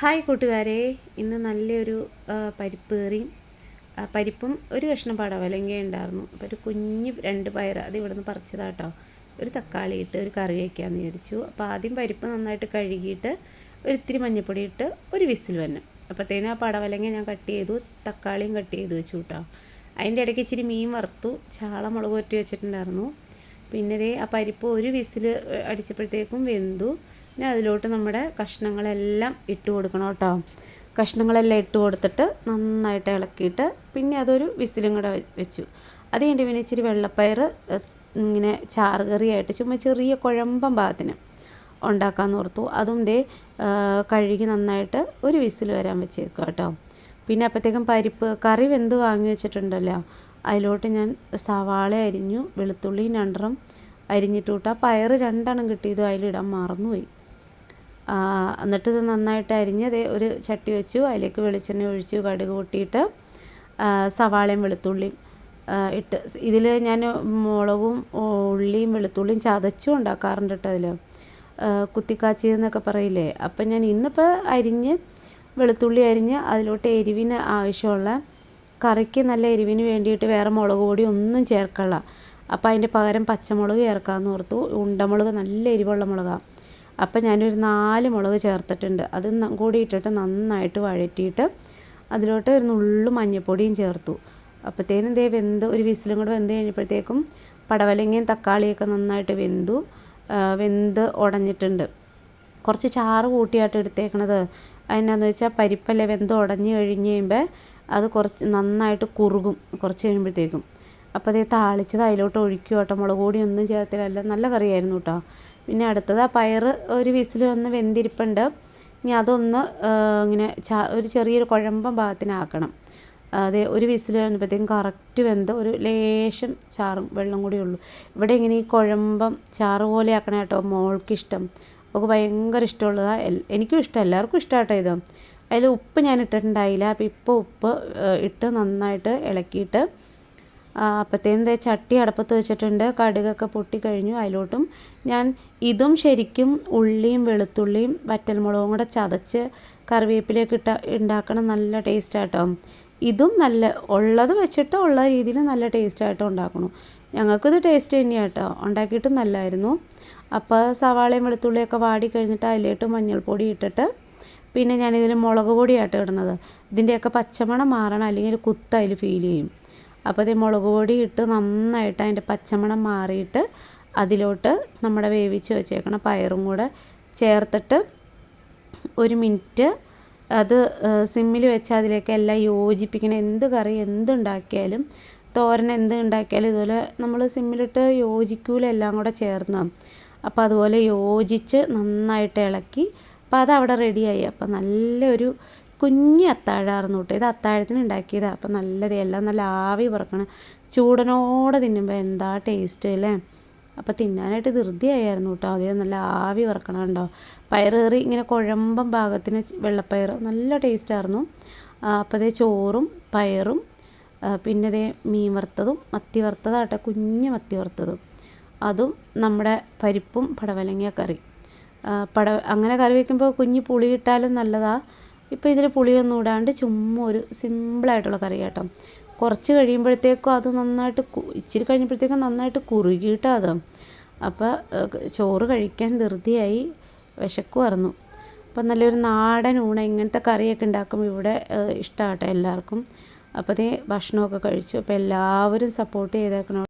Hi കൂട്ടുകാരെ. ഇന്ന് നല്ലൊരു പരിപ്പ് കറിയും പരിപ്പും ഒരു കഷ്ണം പടവലങ്ങ ഉണ്ടായിരുന്നു. അപ്പോൾ ഒരു കുഞ്ഞ് രണ്ട് പയർ അത് ഇവിടെ നിന്ന് പറിച്ചതാട്ടോ ഒരു തക്കാളി ഇട്ട് ഒരു കറി വയ്ക്കാമെന്ന് വിചാരിച്ചു. അപ്പോൾ ആദ്യം പരിപ്പ് നന്നായിട്ട് കഴുകിയിട്ട് ഒരിത്തിരി മഞ്ഞൾപ്പൊടി ഇട്ട് ഒരു വിസിൽ വന്നു. അപ്പോഴത്തേനും ആ പടവലങ്ങ ഞാൻ കട്ട് ചെയ്തു. തക്കാളിയും കട്ട് ചെയ്ത് വെച്ചു കേട്ടോ അതിന്റെ ഇടയ്ക്ക് ഇച്ചിരി മീൻ വറുത്തു. ചാള മുളക് ഒറ്റി വെച്ചിട്ടുണ്ടായിരുന്നു. പിന്നെ ആ പരിപ്പ് ഒരു വിസിൽ അടിച്ചപ്പോഴത്തേക്കും വെന്തു. പിന്നെ അതിലോട്ട് നമ്മുടെ കഷ്ണങ്ങളെല്ലാം ഇട്ട് കൊടുക്കണം കേട്ടോ. കഷ്ണങ്ങളെല്ലാം ഇട്ട് കൊടുത്തിട്ട് നന്നായിട്ട് ഇളക്കിയിട്ട് പിന്നെ അതൊരു വിസിലും കൂടെ വെച്ചു. അത് കഴിഞ്ഞിട്ട് പിന്നെ ഇച്ചിരി വെള്ളപ്പയർ ഇങ്ങനെ ചാറ് കറിയായിട്ട് ചുമ്മാ ചെറിയ കുഴമ്പം ഭാഗത്തിന് ഉണ്ടാക്കാമെന്ന് ഓർത്തു. അതും ദേ കഴുകി നന്നായിട്ട് ഒരു വിസിൽ വരാൻ വെച്ചേക്കുക കേട്ടോ. പിന്നെ അപ്പോഴത്തേക്കും പരിപ്പ് കറി വെന്ത് വാങ്ങി വെച്ചിട്ടുണ്ടല്ലോ. അതിലോട്ട് ഞാൻ സവാള അരിഞ്ഞു വെളുത്തുള്ളി രണ്ടറും അരിഞ്ഞിട്ട് വിട്ടു ആ പയർ രണ്ടെണ്ണം കിട്ടിയതും അതിലിടാൻ മറന്നുപോയി. എന്നിട്ട് ഇത് നന്നായിട്ട് അരിഞ്ഞ് ഒരു ചട്ടി വെച്ചു അതിലേക്ക് വെളിച്ചെണ്ണ ഒഴിച്ചു കടുക് പൊട്ടിയിട്ട് സവാളയും വെളുത്തുള്ളിയും ഇട്ട്. ഇതിൽ ഞാൻ മുളകും ഉള്ളിയും വെളുത്തുള്ളിയും ചതച്ചും ഉണ്ടാക്കാറുണ്ട് കേട്ടോ അതിൽ കുത്തിക്കാച്ചി എന്നൊക്കെ പറയില്ലേ? അപ്പം ഞാൻ ഇന്നിപ്പോൾ അരിഞ്ഞ് വെളുത്തുള്ളി അരിഞ്ഞ് അതിലോട്ട് എരിവിന് ആവശ്യമുള്ള കറിക്ക് നല്ല എരിവിന് വേണ്ടിയിട്ട് വേറെ മുളക് പൊടി ഒന്നും ചേർക്കള്ള അപ്പോൾ അതിന്റെ പകരം പച്ചമുളക് ചേർക്കാമെന്ന് ഓർത്തു. ഉണ്ടമുളക് നല്ല എരിവുള്ള മുളകാണ് അപ്പം ഞാനൊരു നാല് മുളക് ചേർത്തിട്ടുണ്ട്. അത് കൂടി ഇട്ടിട്ട് നന്നായിട്ട് വഴറ്റിയിട്ട് അതിലോട്ട് ഒരു നുള്ളു മഞ്ഞൾപ്പൊടിയും ചേർത്തു. അപ്പോഴത്തേനും ദേ വെന്ത് ഒരു വിസിലും കൂടെ വെന്ത് കഴിഞ്ഞപ്പോഴത്തേക്കും പടവലങ്ങയും തക്കാളിയൊക്കെ നന്നായിട്ട് വെന്തു വെന്ത് ഉടഞ്ഞിട്ടുണ്ട് കുറച്ച് ചാറ് കൂട്ടിയായിട്ട് എടുത്തേക്കണത്. അതിനാന്ന് വെച്ചാൽ പരിപ്പല്ലേ വെന്ത് ഉടഞ്ഞു കഴിഞ്ഞ് കഴിയുമ്പോൾ അത് കുറച്ച് നന്നായിട്ട് കുറുകും കുറച്ച് കഴിയുമ്പോഴത്തേക്കും. അപ്പോൾ അതേ താളിച്ചത് അതിലോട്ട് ഒഴിക്കും കേട്ടോ മുളക് പൊടി ഒന്നും ചേർത്തില്ല. നല്ല കറിയായിരുന്നു കേട്ടോ പിന്നെ അടുത്തത് ആ പയർ ഒരു വിസിൽ ഒന്ന് വെന്തിരിപ്പുണ്ട്. ഇനി അതൊന്ന് ഇങ്ങനെ ചാ ഒരു ചെറിയൊരു കുഴമ്പം ഭാഗത്തിനാക്കണം അത് ഒരു വിസിൽ വന്നപ്പോഴത്തേക്കും കറക്റ്റ് വെന്ത് ഒരു ലേശം ചാറും വെള്ളം കൂടി ഉള്ളൂ. ഇവിടെ ഇങ്ങനെ ഈ കുഴമ്പം ചാറ് പോലെ ആക്കണം കേട്ടോ മോൾക്കിഷ്ടം. അവൾക്ക് ഭയങ്കര ഇഷ്ടമുള്ളതാണ് എനിക്കും ഇഷ്ടം എല്ലാവർക്കും ഇഷ്ടമാട്ടോ ഇത്. അതിൽ ഉപ്പ് ഞാൻ ഇട്ടിട്ടുണ്ടായില്ല. അപ്പോൾ ഇപ്പോൾ ഉപ്പ് ഇട്ട് നന്നായിട്ട് ഇളക്കിയിട്ട് അപ്പോഴത്തേനും ദേ ചട്ടി അടപ്പത്ത് വെച്ചിട്ടുണ്ട്. കടുകൊക്കെ പൊട്ടിക്കഴിഞ്ഞു അതിലോട്ടും. ഞാൻ ഇതും ശരിക്കും ഉള്ളിയും വെളുത്തുള്ളിയും വറ്റൽമുളകും കൂടെ ചതച്ച് കറിവേപ്പിലേക്ക് ഇട്ട ഉണ്ടാക്കണം നല്ല ടേസ്റ്റാട്ടോ. ഇതും നല്ല ഉള്ളത് വെച്ചിട്ട് ഉള്ള രീതിയിൽ നല്ല ടേസ്റ്റായിട്ട് ഉണ്ടാക്കണം. ഞങ്ങൾക്കിത് ടേസ്റ്റ് തന്നെയാണ് ഉണ്ടാക്കിയിട്ടും നല്ലതായിരുന്നു അപ്പോൾ സവാളയും വെളുത്തുള്ളിയൊക്കെ വാടി കഴിഞ്ഞിട്ട് അതിലേട്ട് മഞ്ഞൾപ്പൊടി ഇട്ടിട്ട് പിന്നെ ഞാനിതിൽ മുളക് പൊടിയായിട്ട് ഇടുന്നത്. ഇതിന്റെയൊക്കെ പച്ചമണം മാറണം അല്ലെങ്കിൽ ഒരു ഫീൽ ചെയ്യും. അപ്പോൾ ഇത് മുളക് പൊടി ഇട്ട് നന്നായിട്ട് അതിന്റെ പച്ചമണം മാറിയിട്ട് അതിലോട്ട് നമ്മുടെ വേവിച്ച് വെച്ചേക്കണ പയറും കൂടെ ചേർത്തിട്ട് ഒരു മിനിറ്റ് അത് സിമ്മിൽ വെച്ച് അതിലേക്ക് എല്ലാം യോജിപ്പിക്കണം. എന്ത് കറി എന്തുണ്ടാക്കിയാലും തോരൻ എന്ത് ഉണ്ടാക്കിയാലും ഇതുപോലെ നമ്മൾ സിമ്മിലിട്ട് യോജിക്കൂല എല്ലാം കൂടെ ചേർന്ന്. അപ്പോൾ അതുപോലെ യോജിച്ച് നന്നായിട്ട് ഇളക്കി. അപ്പോൾ അത് അവിടെ റെഡിയായി അപ്പോൾ നല്ലൊരു കുഞ്ഞ് അത്താഴമായിരുന്നു കേട്ടോ. ഇത് അത്താഴത്തിന് ഉണ്ടാക്കിയതാണ് അപ്പം നല്ലത് എല്ലാം നല്ല ആവി പറക്കണം. ചൂടനോടെ തിന്നുമ്പോൾ എന്താ ടേസ്റ്റ് അല്ലേ? അപ്പോൾ തിന്നാനായിട്ട് ധൃതിയായിരുന്നു കേട്ടോ. അതേ നല്ല ആവി വറക്കണം കേട്ടോ പയറേറി ഇങ്ങനെ കുഴമ്പം ഭാഗത്തിന് വെള്ളപ്പയർ നല്ല ടേസ്റ്റ് ആയിരുന്നു. അപ്പോൾ അതേ ചോറും പയറും പിന്നെ അതേ മീൻ വറുത്തതും മത്തി വറുത്തതാട്ടെ കുഞ്ഞ് മത്തി വറുത്തതും. അതും നമ്മുടെ പരിപ്പും പടവലങ്ങിയ കറി. പട അങ്ങനെ കറി വയ്ക്കുമ്പോൾ കുഞ്ഞ് പുളി ഇട്ടാലും നല്ലതാണ് ഇപ്പോൾ ഇതിൽ പുളിയൊന്നും ഇടാണ്ട് ചുമ്മാ ഒരു സിമ്പിളായിട്ടുള്ള കറി കേട്ടോ. കുറച്ച് കഴിയുമ്പോഴത്തേക്കും അത് നന്നായിട്ട് ഇച്ചിരി കഴിഞ്ഞപ്പോഴത്തേക്കും നന്നായിട്ട് കുറുകിയിട്ടോ അത്. അപ്പോൾ ചോറ് കഴിക്കാൻ ധൃതിയായി വിശക്കുമായിരുന്നു അപ്പം നല്ലൊരു നാടൻ ഊണ ഇങ്ങനത്തെ കറിയൊക്കെ ഉണ്ടാക്കുമ്പോൾ ഇവിടെ ഇഷ്ടമാട്ടോ എല്ലാവർക്കും. അപ്പോൾ അതേ ഭക്ഷണമൊക്കെ കഴിച്ചു. അപ്പോൾ എല്ലാവരും സപ്പോർട്ട് ചെയ്തേക്കണം